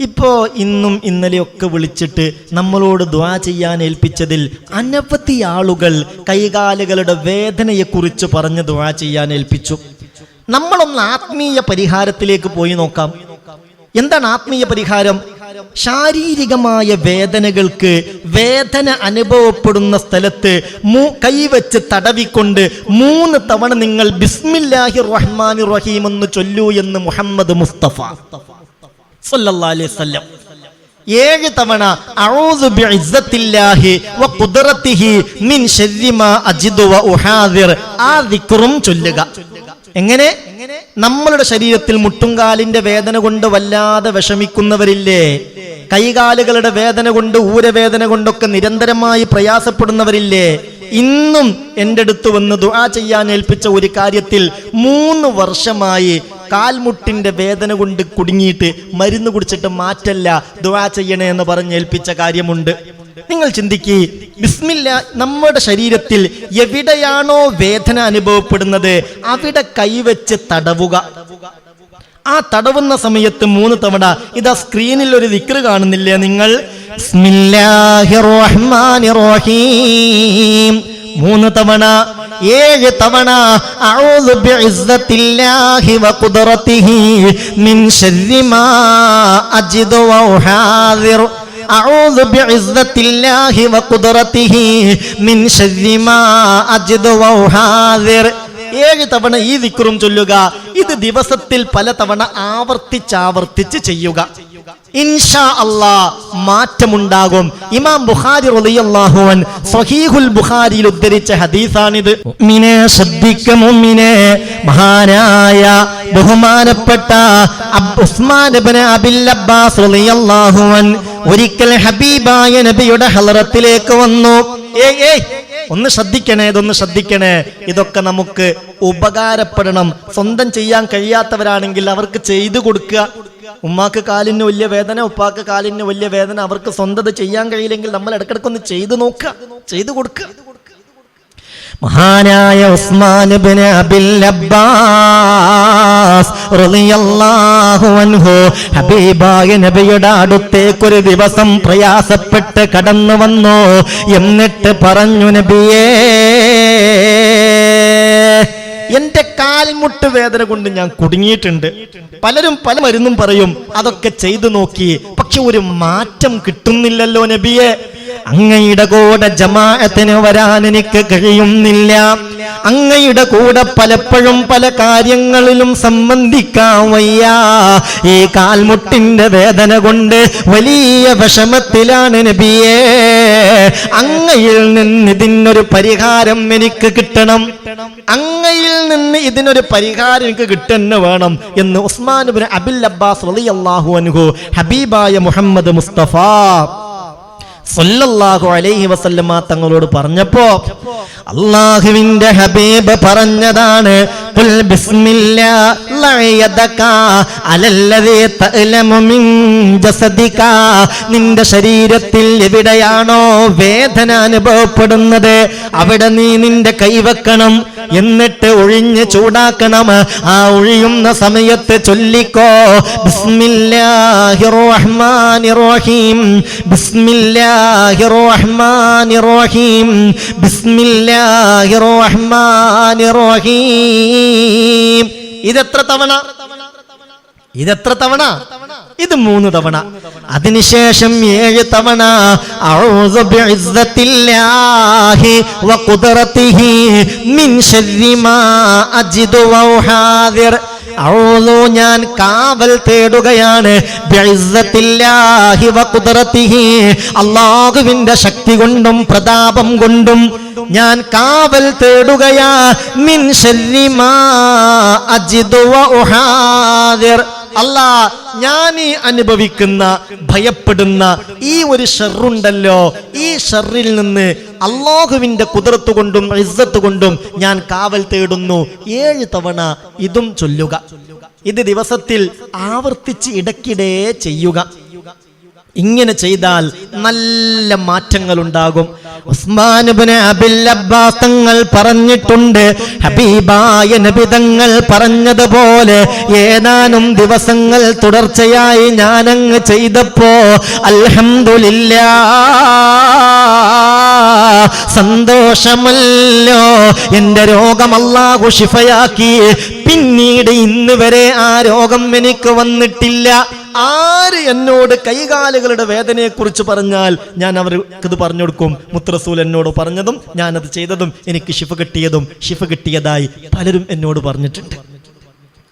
ഇപ്പോ ഇന്നും ഇന്നലെയൊക്കെ വിളിച്ചിട്ട് നമ്മളോട് ദ്വാ ചെയ്യാൻ ഏൽപ്പിച്ചതിൽ അനവധി ആളുകൾ കൈകാലുകളുടെ വേദനയെ കുറിച്ച് പറഞ്ഞ് ദ്വാ ചെയ്യാൻ ഏൽപ്പിച്ചു. നമ്മളൊന്ന് ആത്മീയ പരിഹാരത്തിലേക്ക് പോയി നോക്കാം. എന്താണ് ആത്മീയ പരിഹാരം? ശാരീരികമായ വേദനകൾക്ക് വേദന അനുഭവപ്പെടുന്ന സ്ഥലത്ത് മൂ കൈവച്ച് തടവിക്കൊണ്ട് മൂന്ന് തവണ നിങ്ങൾ ബിസ്മില്ലാഹി റഹ്മാൻ റഹീം എന്ന് ചൊല്ലൂ എന്ന് മുഹമ്മദ് മുസ്തഫ. അലൈഹി വസല്ലം. ഏഴ് തവണ ആ ചൊല്ലുക. എങ്ങനെ? നമ്മളുടെ ശരീരത്തിൽ മുട്ടുംകാലിന്റെ വേദന കൊണ്ട് വല്ലാതെ വിഷമിക്കുന്നവരില്ലേ? കൈകാലുകളുടെ വേദന കൊണ്ട് ഊരവേദന കൊണ്ടൊക്കെ നിരന്തരമായി പ്രയാസപ്പെടുന്നവരില്ലേ? ഇന്നും എന്റെ അടുത്ത് വന്ന് ദുആ ചെയ്യാൻ ഏൽപ്പിച്ച ഒരു കാര്യത്തിൽ മൂന്ന് വർഷമായി കാൽമുട്ടിന്റെ വേദന കൊണ്ട് കുടുങ്ങിയിട്ട് മരുന്ന് കുടിച്ചിട്ട് മാറ്റല്ല ദുവാ ചെയ്യണേ എന്ന് പറഞ്ഞ് ഏൽപ്പിച്ച കാര്യമുണ്ട്. നിങ്ങൾ ചിന്തിക്കേ ബിസ്മില്ല നമ്മുടെ ശരീരത്തിൽ എവിടെയാണോ വേദന അനുഭവപ്പെടുന്നത് അവിടെ കൈവച്ച് തടവുക. ആ തടവുന്ന സമയത്ത് മൂന്ന് തവണ ഇതാ സ്ക്രീനിൽ ഒരു ദിക്റ് കാണുന്നില്ലേ നിങ്ങൾ? മൂന്ന് തവണ ഏഴ് തവണ അഊദു ബിഇസ്സത്തില്ലാഹി വ ഖുദ്റത്തിഹി മിൻ ശർരി മാ അജിദു വ ഉഹാദിർ أعوذ بعزة الله وقدرته من شر ما أجد وأحاذر ഏഴ് തവണ ഈ ദിക്റും ചൊല്ലുക ഇത് ദിവസത്തിൽ പല തവണ ആവർത്തിച്ചാവർത്തിച്ച് ചെയ്യുക ഇൻഷാ അല്ലാ മാറ്റമുണ്ടാകും. ഇമാം ബുഖാരി റളിയല്ലാഹുവൻ സഹീഹുൽ ബുഖാരിയിൽ ഉദ്ധരിച്ച ഹദീസാണിത്. മുഅ്മിനെ ശ്രദ്ധിക്ക മുഅ്മിനെ മഹാനായ ബഹുമാനപ്പെട്ട ഉസ്മാൻ ഇബ്നു അബിൽ അബ്ബാസ് റളിയല്ലാഹുവൻ ഒരിക്കൽ ഹബീബായ നബിയുടെ ഹളറത്തിലേക്ക് വന്നു. ഏയ് ഏയ് ഒന്ന് ശ്രദ്ധിക്കണേ ഇതൊന്ന് ശ്രദ്ധിക്കണേ. ഇതൊക്കെ നമുക്ക് ഉപകാരപ്പെടണം. സ്വന്തം ചെയ്യാൻ കഴിയാത്തവരാണെങ്കിൽ അവർക്ക് ചെയ്തു കൊടുക്കുക. ഉമ്മാക്ക് കാലിന് വലിയ വേദന ഉപ്പാക്ക് കാലിന് വലിയ വേദന അവർക്ക് സ്വന്തത ചെയ്യാൻ കഴിയില്ലെങ്കിൽ നമ്മൾ ഇടക്കിടക്കൊന്ന് ചെയ്തു നോക്കുക ചെയ്തു കൊടുക്കുക. മഹാനായ ഉസ്മാൻ ബിൻ അബിൽ അബ്ബാസ് റളിയല്ലാഹു അൻഹു ഹബീബായ നബിയുടെ അടുത്തേക്ക് ഒരു ദിവസം പ്രയാസപ്പെട്ട് കടന്നു വന്നു. എന്നിട്ട് പറഞ്ഞു നബിയേ എന്റെ കാൽമുട്ട് വേദന കൊണ്ട് ഞാൻ കുടുങ്ങിയിട്ടുണ്ട്. പലരും പല മരുന്നും പറയും അതൊക്കെ ചെയ്തു നോക്കി പക്ഷെ ഒരു മാറ്റം കിട്ടുന്നില്ലല്ലോ നബിയെ. അങ്ങയുടെ കൂടെ ജമാഅത്തിന് വരാൻ എനിക്ക് കഴിയുന്നില്ല. അങ്ങയുടെ കൂടെ പലപ്പോഴും പല കാര്യങ്ങളിലും സംബന്ധിക്കാൻ വയ്യ. ഈ കാൽമുട്ടിന്റെ വേദന കൊണ്ട് വലിയ വിഷമത്തിലാണ് നബിയേ. അങ്ങയിൽ നിന്ന് ഇതിനൊരു പരിഹാരം എനിക്ക് കിട്ടണം. അങ്ങയിൽ നിന്ന് ഇതിനൊരു പരിഹാരം എനിക്ക് കിട്ടുന്ന വേണം എന്ന് ഉസ്മാൻ അബിൽ അബ്ബാസ് റളിയല്ലാഹു അൻഹു ഹബീബായ മുഹമ്മദ് മുസ്തഫ സല്ലല്ലാഹു അലൈഹി വസല്ലമ തങ്ങളോട് പറഞ്ഞപ്പോ അള്ളാഹുവിന്റെ ഹബീബ് പറഞ്ഞതാണ് നിന്റെ ശരീരത്തിൽ എവിടെയാണോ വേദന അനുഭവപ്പെടുന്നത് അവിടെ നീ നിന്റെ കൈവെക്കണം എന്നിട്ട് ഒഴിഞ്ഞ് ചൂടാക്കണം. ആ ഒഴിയുന്ന സമയത്ത് ചൊല്ലിക്കോ ബിസ്മില്ലാഹിർ റഹ്മാനിർ റഹീം ഇതെത്ര തവണ? ഇതെത്ര തവണ? ഇത് മൂന്ന് തവണ. അതിനുശേഷം ഏഴ് തവണ. മിൻ ശർരി മാ അജിദു വൗഹാദിർ. അഊദു ഞാൻ കാവൽ തേടുകയാണ്. അള്ളാഹുവിന്റെ ശക്തി കൊണ്ടും പ്രതാപം കൊണ്ടും ഞാൻ കാവൽ തേടുകയാ. മിൻ ശർരി മാ ഉഹാദിർ. അല്ലാ ഞാൻ ഈ അനുഭവിക്കുന്ന ഭയപ്പെടുന്ന ഈ ഒരു ഷെറുണ്ടല്ലോ. ഈ ഷെറിൽ നിന്ന് അള്ളാഹുവിന്റെ കുതിർത്ത് കൊണ്ടും ഇസ്സത്ത് കൊണ്ടും ഞാൻ കാവൽ തേടുന്നു. ഏഴ് തവണ ഇതും ചൊല്ലുക. ഇത് ദിവസത്തിൽ ആവർത്തിച്ച് ഇടയ്ക്കിടെ ചെയ്യുക. ഇങ്ങനെ ചെയ്താൽ നല്ല മാറ്റങ്ങൾ ഉണ്ടാകും ഉസ്മാൻ ഇബ്നു അബിൽ അബ്ബാസ് തങ്ങൾ പറഞ്ഞിട്ടുണ്ട്. ഹബീബായ നബി തങ്ങൾ പറഞ്ഞതുപോലെ ഏതാനും ദിവസങ്ങൾ തുടർച്ചയായി ഞാനങ്ങ് ചെയ്തപ്പോ അൽഹംദുലില്ലാ സന്തോഷമല്ലോ. എന്റെ രോഗം അല്ലാഹു ഷിഫയാക്കി പിന്നീട് ഇന്ന് വരെ ആ രോഗം എനിക്ക് വന്നിട്ടില്ല. ആര് എന്നോട് കൈകാലുകളുടെ വേദനയെ കുറിച്ച് പറഞ്ഞാൽ ഞാൻ അവർക്ക് ഇത് പറഞ്ഞു കൊടുക്കും. മുത്രസൂൽ എന്നോട് പറഞ്ഞതും ഞാനത് ചെയ്തതും എനിക്ക് ഷിഫ കിട്ടിയതും ഷിഫ കിട്ടിയതായി പലരും എന്നോട് പറഞ്ഞിട്ടുണ്ട്.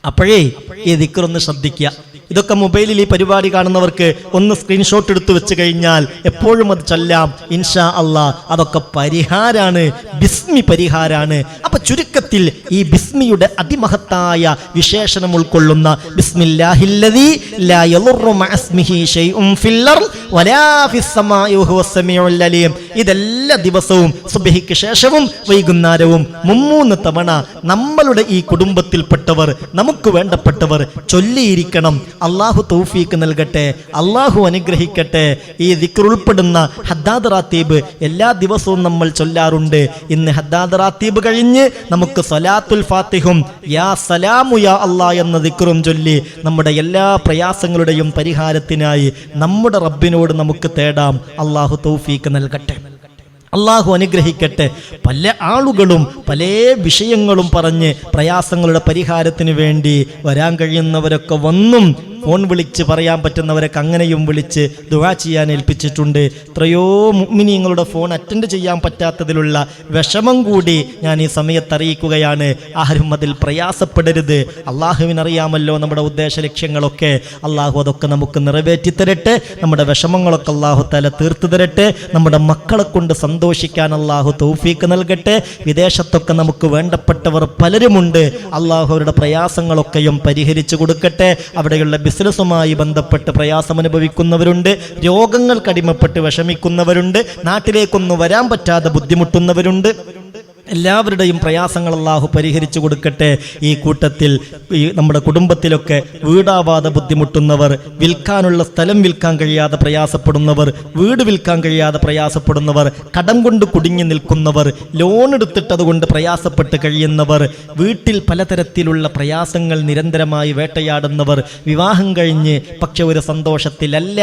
അപ്പോഴേ ഈ ദിക്കറൊന്ന് ശ്രദ്ധിക്കുക. ഇതൊക്കെ മൊബൈലിൽ ഈ പരിപാടി കാണുന്നവർക്ക് ഒന്ന് സ്ക്രീൻഷോട്ട് എടുത്തു വെച്ച് കഴിഞ്ഞാൽ എപ്പോഴും അത് ചൊല്ലാം. ഇൻഷാ അള്ളാ അതൊക്കെ പരിഹാരാണ്. ബിസ്മി പരിഹാരാണ്. അപ്പൊ ചുരുക്കത്തിൽ ഈ ബിസ്മിയുടെ അതിമഹത്തായ വിശേഷണം ഉൾക്കൊള്ളുന്ന ലാ അർൾ വലാ അലീം. ഇതെല്ലാ ദിവസവും സുബഹിക്ക് ശേഷവും വൈകുന്നേരവും മുമ്മൂന്ന് തവണ നമ്മളുടെ ഈ കുടുംബത്തിൽപ്പെട്ടവർ നമുക്ക് വേണ്ടപ്പെട്ടവർ ചൊല്ലിയിരിക്കണം. അള്ളാഹു തൗഫീക്ക് നൽകട്ടെ അള്ളാഹു അനുഗ്രഹിക്കട്ടെ. ഈ ദിക്ർ ഉൾപ്പെടുന്ന ഹദ്ദാദ് റാത്തീബ് എല്ലാ ദിവസവും നമ്മൾ ചൊല്ലാറുണ്ട്. ഇന്ന് ഹദ്ദാദ് റാത്തീബ് കഴിഞ്ഞ് നമുക്ക് സലാത്തുൽ ഫാത്തിഹും യാ സലാമു യാ അള്ളാ എന്ന ദിക്റും ചൊല്ലി നമ്മുടെ എല്ലാ പ്രയാസങ്ങളുടെയും പരിഹാരത്തിനായി നമ്മുടെ റബ്ബിനോട് നമുക്ക് തേടാം. അള്ളാഹു തൗഫീക്ക് നൽകട്ടെ. അള്ളാഹു അനുഗ്രഹിക്കട്ടെ. പല ആളുകളും പല വിഷയങ്ങളും പറഞ്ഞ് പ്രയാസങ്ങളുടെ പരിഹാരത്തിന് വേണ്ടി വരാൻ കഴിയുന്നവരൊക്കെ വന്നും ഫോൺ വിളിച്ച് പറയാൻ പറ്റുന്നവരൊക്കെ അങ്ങനെയും വിളിച്ച് ദുവാ ചെയ്യാൻ ഏൽപ്പിച്ചിട്ടുണ്ട്. എത്രയോ മുഗ്മിനിയങ്ങളുടെ ഫോൺ അറ്റൻഡ് ചെയ്യാൻ പറ്റാത്തതിലുള്ള വിഷമം കൂടി ഞാൻ ഈ സമയത്ത് അറിയിക്കുകയാണ്. ആരും അതിൽ പ്രയാസപ്പെടരുത്. അള്ളാഹുവിനറിയാമല്ലോ നമ്മുടെ ഉദ്ദേശ ലക്ഷ്യങ്ങളൊക്കെ. അള്ളാഹു അതൊക്കെ നമുക്ക് നിറവേറ്റി തരട്ടെ നമ്മുടെ വിഷമങ്ങളൊക്കെ അള്ളാഹു തല തീർത്തു തരട്ടെ. നമ്മുടെ മക്കളെ കൊണ്ട് സന്തോഷിക്കാൻ അള്ളാഹു തൗഫീക്ക് നൽകട്ടെ. വിദേശത്തൊക്കെ നമുക്ക് വേണ്ടപ്പെട്ടവർ പലരുമുണ്ട്. അള്ളാഹു അവരുടെ പ്രയാസങ്ങളൊക്കെയും പരിഹരിച്ചു കൊടുക്കട്ടെ. അവിടെയുള്ള ബിസിനസ്സുമായി ബന്ധപ്പെട്ട് പ്രയാസമനുഭവിക്കുന്നവരുണ്ട് അനുഭവിക്കുന്നവരുണ്ട് രോഗങ്ങൾക്ക് അടിമപ്പെട്ട് വിഷമിക്കുന്നവരുണ്ട് നാട്ടിലേക്കൊന്നു വരാൻ പറ്റാതെ ബുദ്ധിമുട്ടുന്നവരുണ്ട്. എല്ലാവരുടെയും പ്രയാസങ്ങൾ അള്ളാഹു പരിഹരിച്ചു കൊടുക്കട്ടെ. ഈ കൂട്ടത്തിൽ ഈ നമ്മുടെ കുടുംബത്തിലൊക്കെ വീടാവാതെ ബുദ്ധിമുട്ടുന്നവർ വിൽക്കാനുള്ള സ്ഥലം വിൽക്കാൻ കഴിയാതെ പ്രയാസപ്പെടുന്നവർ വീട് വിൽക്കാൻ കഴിയാതെ പ്രയാസപ്പെടുന്നവർ കടം കൊണ്ട് കുടുങ്ങി നിൽക്കുന്നവർ ലോൺ എടുത്തിട്ട് അതുകൊണ്ട് പ്രയാസപ്പെട്ട് കഴിയുന്നവർ വീട്ടിൽ പലതരത്തിലുള്ള പ്രയാസങ്ങൾ നിരന്തരമായി വേട്ടയാടുന്നവർ വിവാഹം കഴിഞ്ഞ് പക്ഷെ ഒരു സന്തോഷത്തിലല്ല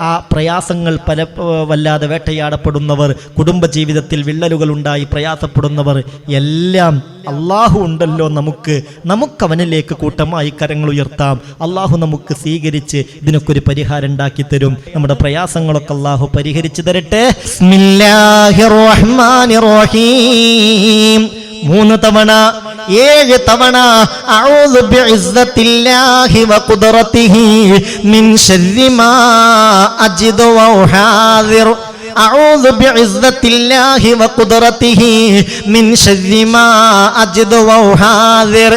ആ പ്രയാസങ്ങൾ പല വല്ലാതെ വേട്ടയാടപ്പെടുന്നവർ കുടുംബജീവിതത്തിൽ വിള്ളലുകൾ ഉണ്ടായി പ്രയാസപ്പെടുന്നവർ എല്ലാം അള്ളാഹു ഉണ്ടല്ലോ നമുക്ക്. നമുക്ക് അവനിലേക്ക് കൂട്ടമായി കരങ്ങൾ ഉയർത്താം. അള്ളാഹു നമുക്ക് സ്വീകരിച്ച് ഇതിനൊക്കെ ഒരു പരിഹാരം ഉണ്ടാക്കി തരും. നമ്മുടെ പ്രയാസങ്ങളൊക്കെ അള്ളാഹു പരിഹരിച്ചു തരട്ടെ. മൂന്ന് തവണ ഏഴ് തവണ മിൻ ശർരി മാ അജിദു വഉഹാദിർ أعوذ بعزة الله وقدرته من شر ما أجد وأحاذر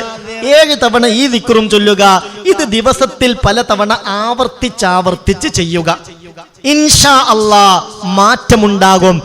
ഏഴ് തവണ ഈ ദിക്റും ചൊല്ലുക ഇത് ദിവസത്തിൽ പല തവണ ആവർത്തിച്ചാവർത്തിച്ച് ചെയ്യുക ഇൻഷാ അള്ളാ മാറ്റമുണ്ടാകും